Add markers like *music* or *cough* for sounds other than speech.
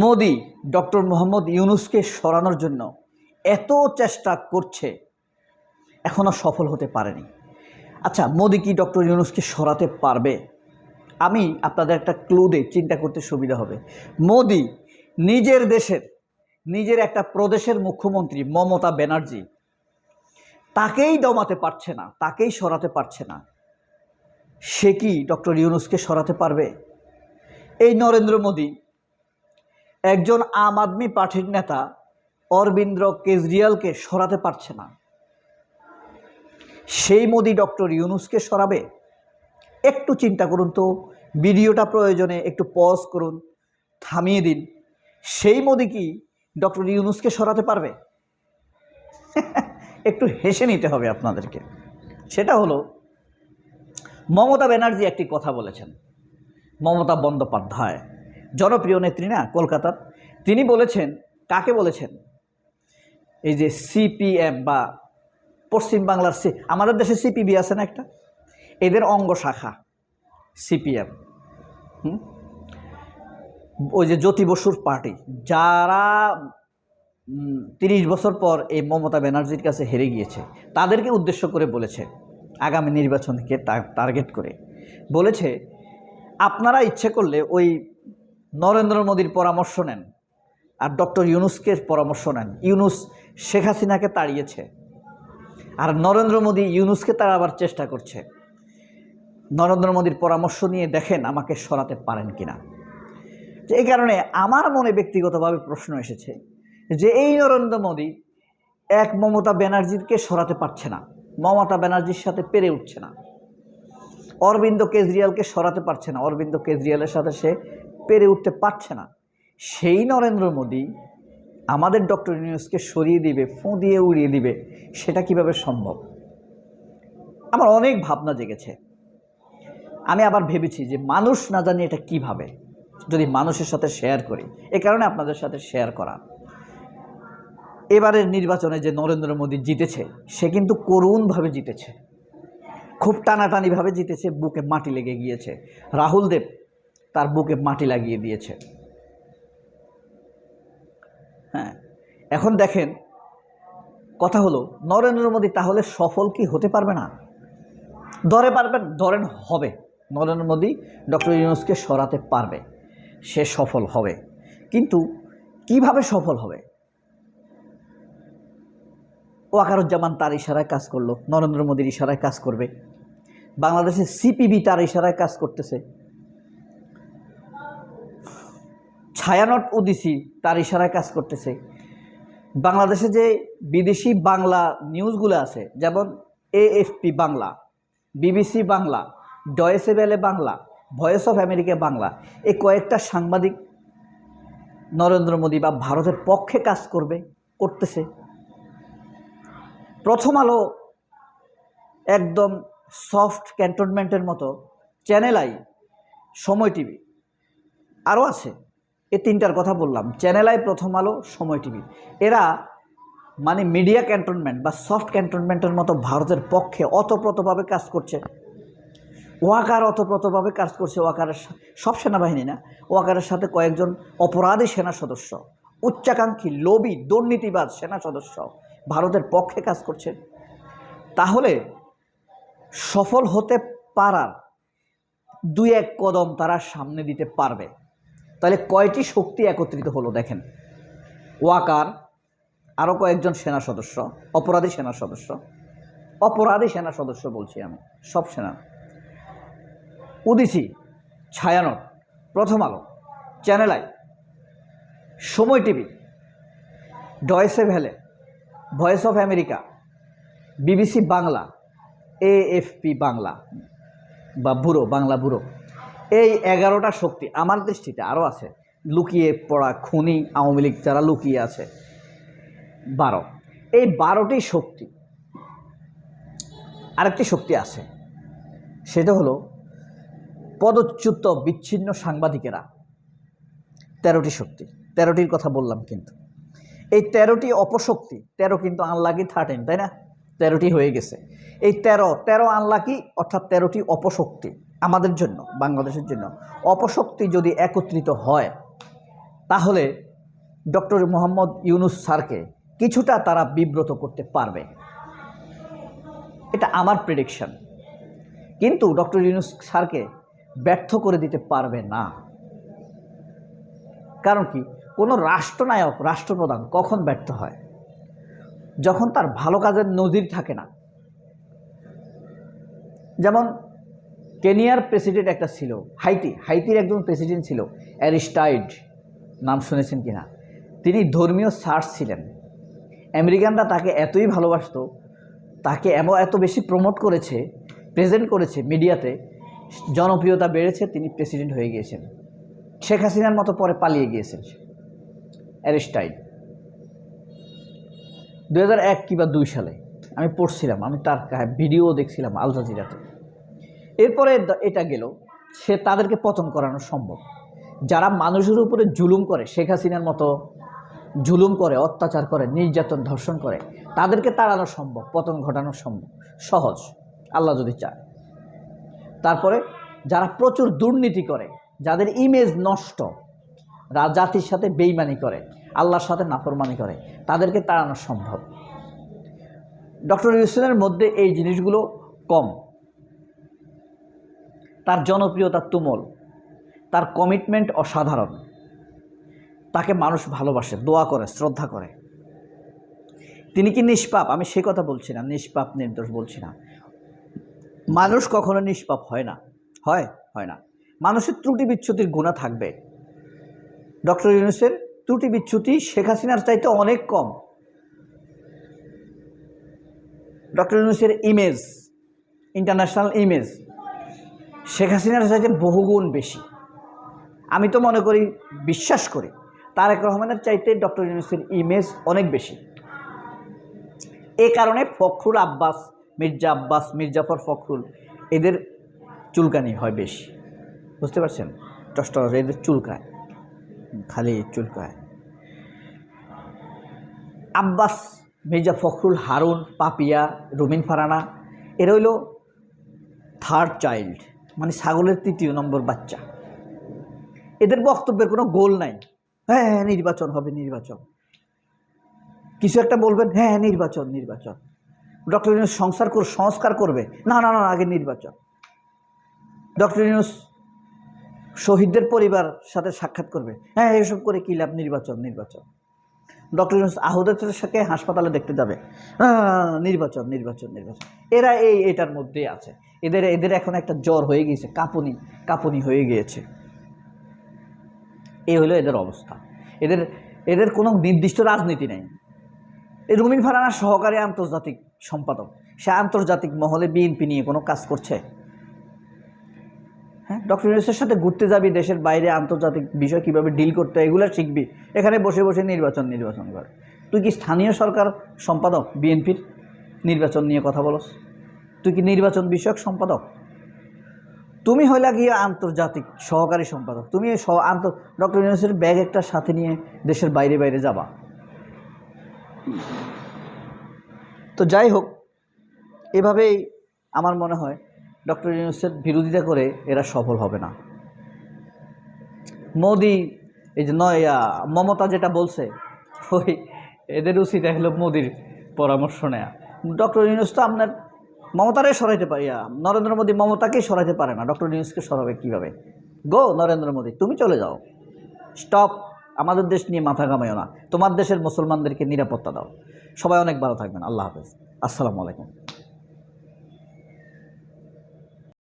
Modi, doctor Mohammad ইউনুসকে সরানোর জন্য এত চেষ্টা করছে এখনও সফল হতে পারেনি। আচ্ছা মোদি কি ডক্টর ইউনুসকে সরাতে পারবে? আমি আপনাদের একটা ক্লু চিন্তা করতে সুবিধা হবে। মোদি নিজের দেশের, নিজের একটা প্রদেশের মুখ্যমন্ত্রী মমতা ব্যানার্জি তাকেই দমাতে পারছে না, তাকেই সরাতে পারছে না। সে কি ডক্টর ইউনুসকে সরাতে পারবে? এই নরেন্দ্র মোদী একজন আম আদমি পার্টির নেতা অরবিন্দ কেজরিওয়ালকে সরাতে পারছে না। সেই মোদি ডক্টর ইউনুসকে সরাবে? একটু চিন্তা করুন তো, ভিডিওটা প্রয়োজনে একটু পজ করুন, থামিয়ে দিন। সেই মোদি কি ডক্টর ইউনুসকে সরাতে পারবে? *laughs* একটু হেসে নিতে হবে আপনাদেরকে। সেটা হলো, মমতা ব্যানার্জি একটি কথা বলেছেন, মমতা বন্দ্যোপাধ্যায়। জনপ্রিয় নেত্রী না কলকাতার, তিনি বলেছেন, কাকে বলেছেন? এই যে সিপিএম বা পশ্চিমবাংলার সি, আমাদের দেশে সিপিবি আছে না একটা? এদের অঙ্গ শাখা সিপিএম ওই যে জ্যোতি বসুর পার্টি, যারা তিরিশ বছর পর এই মমতা ব্যানার্জির কাছে হেরে গিয়েছে, তাদেরকে উদ্দেশ্য করে বলেছে, আগামী নির্বাচনকে টার্গেট করে। বলেছে, আপনারা ইচ্ছে করলে ওই নরেন্দ্র মোদীর পরামর্শ নেন আর ডক্টর ইউনুসকে পরামর্শ নেন। ইউনুস শেখ হাসিনাকে তাড়িয়েছে আর নরেন্দ্র মোদী ইউনুসকে তাড়াবার চেষ্টা করছে। নরেন্দ্র মোদীর পরামর্শ নিয়ে দেখেন আমাকে সরাতে পারেন কিনা। যে এই কারণে আমার মনে ব্যক্তিগতভাবে প্রশ্ন এসেছে যে এই নরেন্দ্র মোদী এক মমতা ব্যানার্জিকে সরাতে পারছে না, মমতা ব্যানার্জির সাথে পেরে উঠছে না। অরবিন্দ কেজরিওয়ালকে সরাতে পারছে না। অরবিন্দ কেজরিওয়ালের সাথে সে পেরে উঠতে পারছে না। সেই নরেন্দ্র মোদী আমাদের ডক্টর ইউনুসকে সরিয়ে দিবে, ফোঁ দিয়ে উড়িয়ে দিবে, সেটা কীভাবে সম্ভব? আমার অনেক ভাবনা জেগেছে। আমি আবার ভেবেছি যে মানুষ না জানি এটা কীভাবে, যদি মানুষের সাথে শেয়ার করি। এ কারণে আপনাদের সাথে শেয়ার করা। এবারের নির্বাচনে যে নরেন্দ্র মোদী জিতেছে, সে কিন্তু করুণভাবে জিতেছে। খুব টানাটানিভাবে জিতেছে, বুকে মাটি লেগে গিয়েছে। রাহুল দেব তার বুকে মাটি লাগিয়ে দিয়েছে। হ্যাঁ এখন দেখেন, কথা হলো নরেন্দ্র মোদী তাহলে সফল কি হতে পারবে না? ধরে পারবেন, ধরেন হবে। নরেন্দ্র মোদী ডক্টর ইউনুসকে সরাতে পারবে। সে সফল হবে। কিন্তু কীভাবে সফল হবে? ওয়াকারুজ্জামান তার ইশারায় কাজ করল, নরেন্দ্র মোদীর ইশারায় কাজ করবে। বাংলাদেশের সিপিবি তার ইশারায় কাজ করতেছে। ছায়ানট উদিসি তার ইশারায় কাজ করতেছে। বাংলাদেশে যে বিদেশি বাংলা নিউজগুলো আছে, যেমন AFP Bangla, BBC Bangla, Deutsche Welle Bangla, Voice of America Bangla, এই কয়েকটা সাংবাদিক নরেন্দ্র মোদী বা ভারতের পক্ষে কাজ করবে, করতেছে। প্রথম আলো একদম সফট ক্যান্টনমেন্টের মতো, চ্যানেল আই, সময় টিভি, আরও আছে। এ তিনটার কথা বললাম। চ্যানেল আই প্রথম আলো, সময় টিভি। এরা মানে মিডিয়া ক্যান্টনমেন্ট বা সফট ক্যান্টনমেন্টের মতো ভারতের পক্ষে অতপ্রতভাবে কাজ করছে। ওয়াকার অতপ্রতভাবে কাজ করছে। ওয়াকারের সব সেনাবাহিনী না? ওয়াকারের সাথে কয়েকজন অপরাধী সেনা সদস্য, উচ্চাকাঙ্ক্ষী, লোভী দুর্নীতিবাদ সেনা সদস্য ভারতের পক্ষে কাজ করছে। তাহলে সফল হতে পারার দুই এক কদম তারা সামনে দিতে পারবে। তাহলে কয়টি শক্তি একত্রিত হলো দেখেন? ওয়াকার আরও কয়েকজন সেনা সদস্য, অপরাধী সেনা সদস্য। অপরাধী সেনা সদস্য বলছি আমি, সব সেনা। Udichi, Chhayanaut, Prothom Alo, Channel I, Somoy TV, Deutsche Welle, Voice of America, BBC Bangla, AFP Bangla, বা বুড়ো বাংলা বুড়ো এই এগারোটা শক্তি আমার দৃষ্টিতে আরও আছে। লুকিয়ে পড়া খুনি, আওয়ামী লীগ যারা লুকিয়ে আছে, বারো। এই বারোটি শক্তি, আরেকটি শক্তি আছে, সেটা হলো পদচ্যুত বিচ্ছিন্ন সাংবাদিকেরা। তেরোটি শক্তি, তেরোটির কথা বললাম কিন্তু। এই তেরোটি অপশক্তি, তেরো কিন্তু আনলাকি থার্টিন তাই না? তেরোটি হয়ে গেছে। এই তেরো তেরো আনলাকি অর্থাৎ তেরোটি অপশক্তি। আমাদের জন্য, বাংলাদেশের জন্য অপশক্তি যদি একত্রিত হয়, তাহলে ডক্টর মোহাম্মদ ইউনুস স্যারকে কিছুটা তারা বিব্রত করতে পারবে। এটা আমার প্রেডিকশন কিন্তু ডক্টর ইউনুস স্যারকে ব্যর্থ করে দিতে পারবে না। কারণ কি? কোনো রাষ্ট্রনায়ক, রাষ্ট্রপ্রধান কখন ব্যর্থ হয়? যখন তার ভালো কাজের নজির থাকে না। যেমন কেনিয়ার প্রেসিডেন্ট একটা ছিল, হাইতি, হাইতির একজন প্রেসিডেন্ট ছিল, অ্যারিস্টাইড, নাম শুনেছেন কিনা তিনি ধর্মীয় সার্চ ছিলেন। আমেরিকানরা তাকে এতই ভালোবাসত, তাকে এমন এত বেশি প্রমোট করেছে প্রেজেন্ট করেছে মিডিয়াতে, জনপ্রিয়তা বেড়েছে, তিনি প্রেসিডেন্ট হয়ে গিয়েছেন। শেখ হাসিনার মতো পরে পালিয়ে গিয়েছেন অ্যারিস্টাইড। দু হাজার এক কিংবা দুই সালে, আমি পড়ছিলাম, আমি তার ভিডিও দেখছিলাম আল জাজিরাতে। এরপরে এটা গেল, সে তাদেরকে পতন করানো সম্ভব। যারা মানুষের উপরে জুলুম করে, শেখ হাসিনার মতো জুলুম করে, অত্যাচার করে, নির্যাতন ধর্ষণ করে, তাদেরকে তাড়ানো সম্ভব, পতন ঘটানো সম্ভব, সহজ, আল্লাহ যদি চায়। তারপরে যারা প্রচুর দুর্নীতি করে, যাদের ইমেজ নষ্ট জাতির সাথে বেইমানি করে, আল্লাহর সাথে নাফরমানি করে, তাদেরকে তাড়ানো সম্ভব। ডক্টর ইউসেনের মধ্যে এই জিনিসগুলো কম। তার জনপ্রিয়তা তুমল। তার কমিটমেন্ট অসাধারণ। তাকে মানুষ ভালোবাসে, দোয়া করে, শ্রদ্ধা করে। তিনি কি নিষ্পাপ? আমি সে কথা বলছি না, নিষ্পাপ নির্দোষ বলছি না। মানুষ কখনো নিষ্পাপ হয় না। হয় হয় না। মানুষের ত্রুটি বিচ্ছুতির গুণা থাকবে। ডক্টর ইউনুসের ত্রুটি বিচ্ছুতি শেখ হাসিনার চাইতে অনেক কম। ডক্টর ইউনুসের ইমেজ ইন্টারন্যাশনাল ইমেজ শেখ হাসিনার চাইতে বহুগুণ বেশি। আমি তো মনে করি, বিশ্বাস করি, তারেক রহমানের চাইতে ডক্টর ইউনুসের ইমেজ অনেক বেশি। এ কারণে ফখরুল আব্বাস, মির্জা আব্বাস, মির্জাফর ফখরুল এদের চুলকানি হয় বেশি। বুঝতে পারছেন? টস্ট এদের চুলকায়, খালি চুলকায়। আব্বাস, মির্জা ফখরুল, হারুন, পাপিয়া, রুমিন ফারানা, এরা হইল থার্ড চাইল্ড মানে ছাগলের তৃতীয় নম্বর বাচ্চা। এদের বক্তব্যের কোনো গোল নাই। হ্যাঁ হ্যাঁ নির্বাচন হবে নির্বাচন। কিছু একটা বলবেন? হ্যাঁ হ্যাঁ নির্বাচন নির্বাচন। ডক্টর ইউনুস সংসার কর সংস্কার করবে? না না না আগে নির্বাচন। ডক্টর ইউনুস শহীদদের পরিবার সাথে সাক্ষাৎ করবে। হ্যাঁ এসব করে কী লাভ? নির্বাচন নির্বাচন। ডক্টর ইউনুস আহতদের সাথে হাসপাতালে দেখতে যাবে। আহ, নির্বাচন নির্বাচন নির্বাচন। এরা এই এটার মধ্যেই আছে। এদের এদের এখন একটা জ্বর হয়ে গিয়েছে, কাঁপুনি কাঁপুনি হয়ে গিয়েছে। এই হলো এদের অবস্থা। এদের এদের কোনো নির্দিষ্ট রাজনীতি নেই। এই রুমিন ফারানার সহকারী আন্তর্জাতিক সম্পাদক, সে আন্তর্জাতিক মহলে বিএনপি নিয়ে কোনো কাজ করছে? হ্যাঁ ডক্টর ইউনুসের সাথে ঘুরতে যাবি, দেশের বাইরে আন্তর্জাতিক বিষয় কীভাবে ডিল করতে হয়, এগুলো শিখবি। এখানে বসে বসে নির্বাচন নির্বাচন কর। তুই কি স্থানীয় সরকার সম্পাদক বিএনপির নির্বাচন নিয়ে কথা বলস? তুই কি নির্বাচন বিষয়ক সম্পাদক? তুমি হইলা গিয়ে আন্তর্জাতিক সহকারী সম্পাদক। তুমি এই সহ- আন্ত ডক্টর ইউনুসের ব্যাগ একটা সাথে নিয়ে দেশের বাইরে বাইরে যাবা। তো যাই হোক, এভাবেই আমার মনে হয় ডক্টর ইউনুসের বিরোধিতা করে এরা সফল হবে না। মোদি, এই যে নয় মমতা যেটা বলছে, ওই এদের উচিত হলো মোদির পরামর্শ নেয়া। ডক্টর ইউনুস তো আপনার মমতারে সরাইতে পারি নরেন্দ্র মোদী মমতাকেই সরাইতে পারে না, ডক্টর নিউজকে সরাবে কীভাবে? গো নরেন্দ্র মোদী, তুমি চলে যাও। স্টপ, আমাদের দেশ নিয়ে মাথা ঘামাইও না, তোমার দেশের মুসলমানদেরকে নিরাপত্তা দাও। সবাই অনেক ভালো থাকবেন, আল্লাহ হাফেজ। আসসালামু আলাইকুম।